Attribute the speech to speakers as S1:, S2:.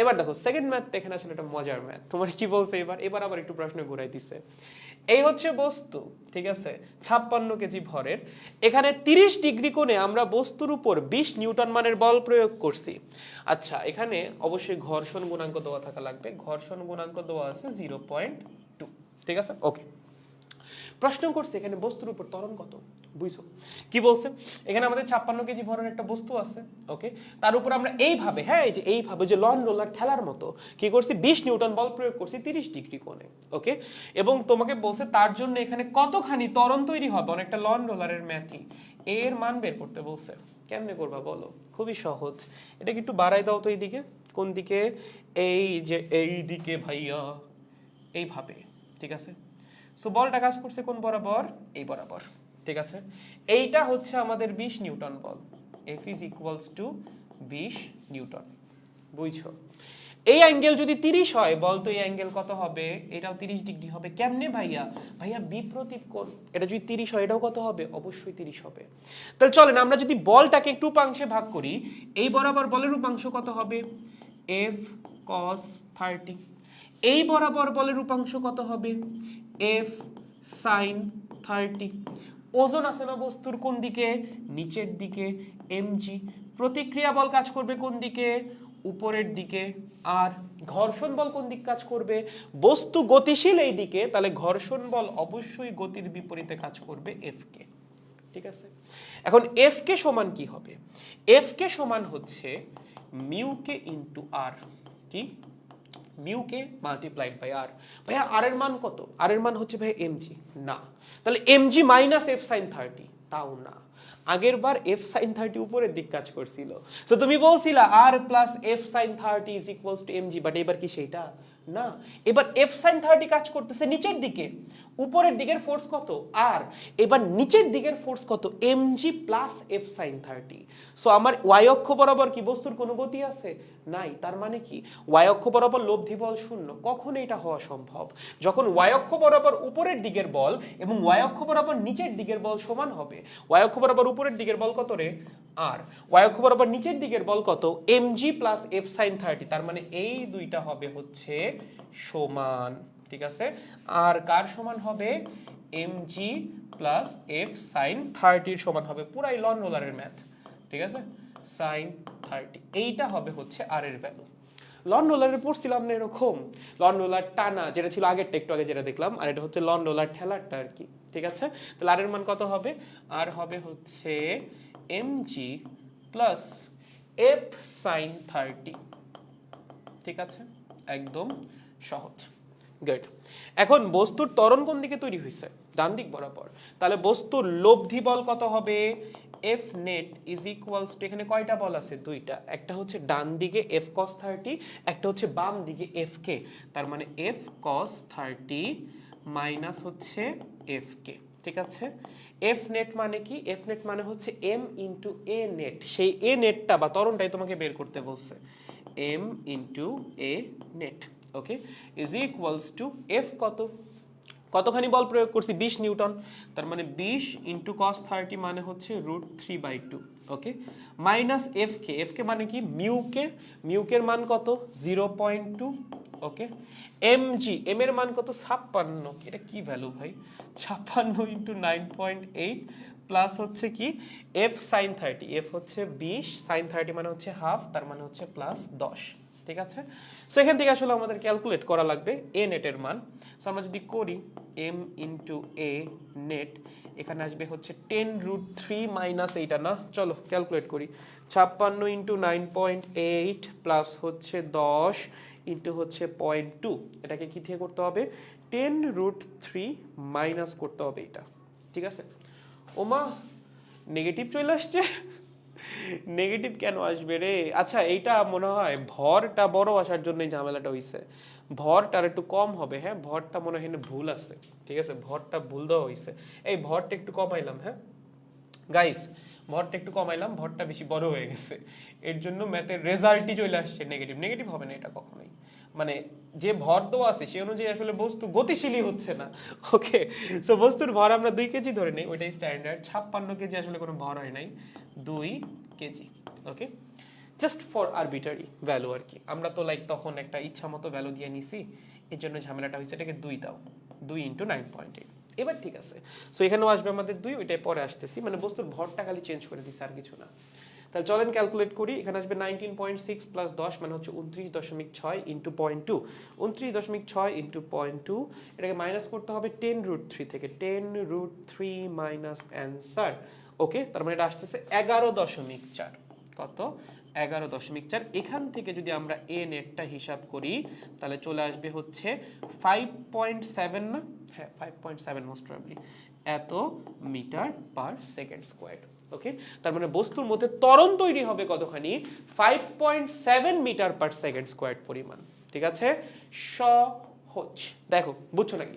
S1: এবার দেখো second math এখানে আসলে একটা মজার ম্যাথ তোমার কি বলছে এবার? এবার আবার একটু প্রশ্ন ঘুরাই দিছে এই হচ্ছে বস্তু, ঠিক আছে? ছাপ্পান্ন কেজি ভরের। এখানে তিরিশ ডিগ্রি কোণে আমরা বস্তুর উপর বিশ নিউটন মানের বল প্রয়োগ করছি। আচ্ছা এখানে অবশ্যই ঘর্ষণ গুণাঙ্ক দেওয়া থাকা লাগবে। ঘর্ষণ গুণাঙ্ক দেওয়া আছে জিরো পয়েন্ট টু ঠিক আছে? ওকে প্রশ্ন করছে, এখানে বস্তুর উপর ত্বরণ কত? বুঝছ? কি বলছে? এখানে আমাদের ছাপ্পান্ন কেজি ভরের একটা বস্তু আছে ওকে তার উপর আমরা এইভাবে হ্যাঁ এই যে এইভাবে, যে লন রোলার ঠেলার মতো, কি করছি? বিশ নিউটন বল প্রয়োগ করছি তিরিশ ডিগ্রি কোণে ওকে এবং তোমাকে বলছে তার জন্য এখানে কতখানি ত্বরণ তৈরি হবে? অনেকটা লন রোলারের ম্যাথি। এর মান বের করতে বলছে। কেমনে করবা বলো? খুবই সহজ। এটা কি একটু বাড়াই দাও তো এইদিকে। কোন দিকে? এই যে এই দিকে ভাইয়া। এইভাবে, ঠিক আছে? সো বলটা কাজ করছে কোন বরাবর? এই বরাবর। ঠিক আছে? এইটা হচ্ছে আমাদের বিশ নিউটন বল। এফ ইজ ইকুয়ালস টু বিশ নিউটন। বুঝছ? এই অ্যাঙ্গেল যদি তিরিশ হয়, বল তো এই অ্যাঙ্গেল কত হবে? এটাও তিরিশ ডিগ্রি হবে। কেমনে ভাইয়া? ভাইয়া বিপ্রতীপ কোণ। এটা যদি তিরিশ হয়, এটাও কত হবে? অবশ্যই তিরিশ হবে। তাহলে চলেন, আমরা যদি বলটাকে একটু উপাংশে ভাগ করি, এই বরাবর বলের উপাংশ কত হবে? এফ কস থার্টি এই বরাবর বলের উপাংশ কত হবে? এফ সাইন থার্টি ওজন আছে না বস্তুর? কোন দিকে? নিচের দিকে। এমজি প্রতিক্রিয়া বল কাজ করবে কোন দিকে? উপরের দিকে। আর ঘর্ষণ বল কোন দিক কাজ করবে? বস্তু গতিশীল এই দিকে, তাহলে ঘর্ষণ বল অবশ্যই গতির বিপরীতে কাজ করবে এফ কে। ঠিক আছে? এখন এফ কে সমান কি হবে? এফ কে সমান হচ্ছে মিউ কে ইন্টু আর কি? Mu K multiplied by R ভাইয়া আর এর মান কত? আর এর মান হচ্ছে ভাই এমজি না। তাহলে M G minus F sine thirty তাও না। আগের বার এফ সাইন থার্টি উপরের দিক কাজ করছিল। তো তুমি বলছিলা আর plus F sine thirty is equals to MG but এবার কি সেইটা না। এবার এফ সাইন থার্টি কাজ করতেছে নিচের দিকে। উপরের দিকের ফোর্স কত? আর এবার নিচের দিকের ফোর্স কত? M G plus F sine thirty so আমার ওয়াই অক্ষ বরাবর কি বস্তুর কোনো গতি আছে? নাই। তার মানে কি? ওয়াই অক্ষ বরাবর লব্ধি বল শূন্য। কখন এটা হওয়া সম্ভব। যখন ওয়াই অক্ষ বরাবর উপরের দিকের বল এবং ওয়াই অক্ষ বরাবর নিচের দিকের বল সমান হবে ওয়াই অক্ষ বরাবর উপরের দিকের বল কত রে? আর ওয়াই অক্ষ বরাবর নিচের দিকের বল কত? M G plus F sine thirty তার মানে এই দুইটা হবে হচ্ছে সমান, ঠিক আছে? আর কার সমান হবে? M G plus F sine থার্টির সমান হবে। পুরাই লন রোলারের ম্যাথ ঠিক আছে? সাইন থার্টি এইটা হবে হচ্ছে আর এর ভ্যালু লন রোলারে পড়ছিলাম না এরকম। লন রোলার টানা, যেটা ছিল আগেরটা একটু আগে যেটা দেখলাম, আর এটা হচ্ছে লন রোলার ঠেলারটা আর কি, ঠিক আছে? তাহলে আর এর মান কত হবে? আর হবে হচ্ছে M G plus F sine thirty ঠিক আছে? একদম সহজ। গুড এখন বস্তুর ত্বরণ কোন দিকে তৈরি হয়েছে? ডান দিক বরাবর। তাহলে বস্তুর লব্ধি বল কত হবে? F net is equals to এখানে কয়টা বল আছে? দুইটা। একটা হচ্ছে ডান দিকে এফ কস থার্টি একটা হচ্ছে বাম দিকে এফ কে তার মানে এফ কস থার্টি মাইনাস হচ্ছে এফ কে ঠিক আছে? এফ নেট মানে কি? এফ নেট মানে হচ্ছে এম ইন্টু এ নেট সেই এ নেটটা বা ত্বরণটাই তোমাকে বের করতে বলছে। M into a net okay is equals to F কত? কতখানি বল প্রয়োগ করছি? বিশ নিউটন। তার মানে বিশ ইন্টু কস থার্টি মানে হচ্ছে root three by two okay minus F K F K? মানে কি মিউকে মিউকের মান কত? Zero point two okay M G M এর মান কত? ছাপ্পান্ন। এটা কি ভ্যালু ভাই? ছাপ্পান্ন into nine point eight plus হচ্ছে কি? এফ সাইন থার্টি এফ হচ্ছে বিশ সাইন থার্টি মানে হচ্ছে হাফ তার মানে হচ্ছে প্লাস দশ। ঠিক আছে? সো এখান থেকে আসলে আমাদের ক্যালকুলেট করা লাগবে এ নেটের মান। সো আমরা যদি করি এম ইন্টু এ নেট এখানে আসবে হচ্ছে টেন রুট থ্রি মাইনাস এইটা না, চলো ক্যালকুলেট করি। ছাপ্পান্ন into nine point eight plus হচ্ছে দশ। ইন্টু হচ্ছে পয়েন্ট টু এটাকে কি থেকে করতে হবে? টেন রুট থ্রি মাইনাস করতে হবে এটা, ঠিক আছে? ওমা নেগেটিভ চলে আসছে। নেগেটিভ কেন আসবে রে? আচ্ছা এইটা মনে হয় ভরটা বড় আসার জন্য এই ঝামেলাটা হইছে। ভরটার একটু কম হবে হ্যাঁ? ভরটা মনে হয় ভুল আছে, ঠিক আছে? ভরটা ভুল দেওয়া হইছে। এই ভরটা একটু কমাইলাম হ্যাঁ? গাইস ভরটা একটু কমাইলাম, ভরটা বেশি বড় হয়ে গেছে। এর জন্য ম্যাথের রেজাল্টই চলে আসছে নেগেটিভ নেগেটিভ হবে না এটা কখনোই। মানে যে ভর দেওয়া আছে, সে অনুযায়ী আসলে বস্তু গতিশীলই হচ্ছে না। ওকে সো বস্তুর ভর আমরা দুই কেজি ধরে নেই, ওইটাই স্ট্যান্ডার্ড ছাপ্পান্ন কেজি আসলে কোনো ভর হয় নাই। দুই K G, okay? Just for arbitrary value আর কি। আমরা তো লাইক তখন একটা ইচ্ছা মতো ভ্যালু দিয়ে নিছি, এর জন্য ঝামেলাটা হয়েছে এটাকে দুই দাও। দুই ইন্টু নাইন পয়েন্ট এইট এবার ঠিক আছে। সো এখানেও আসবে আমাদের দুই, ওইটাই পরে আসতেছি। মানে বস্তুর ভরটা খালি চেঞ্জ করে দিছি আর কিছু না। তাহলে চলেন ক্যালকুলেট করি। এখানে আসবে নাইনটিন পয়েন্ট সিক্স প্লাস দশ মানে হচ্ছে উনত্রিশ দশমিক ছয় ইন্টু পয়েন্ট টু উনত্রিশ দশমিক ছয় ইন্টু পয়েন্ট টু এটাকে মাইনাস করতে হবে টেন রুট থ্রি থেকে। Ten root three minus answer okay তার মানে এটা আসতেছে এগারো দশমিক চার। কত? এগারো দশমিক চার। এখান থেকে যদি আমরা এ নেটটা হিসাব করি, তাহলে চলে আসবে হচ্ছে ফাইভ পয়েন্ট সেভেন না? হ্যাঁ five point seven most probably এত metre per second square. Okay? তার মানে বস্তুর মধ্যে ত্বরণ তৈরি হবে কতখানি? Five point seven metre per second square পরিমাণ। ঠিক আছে? সহজ। দেখো, বুঝছ নাকি?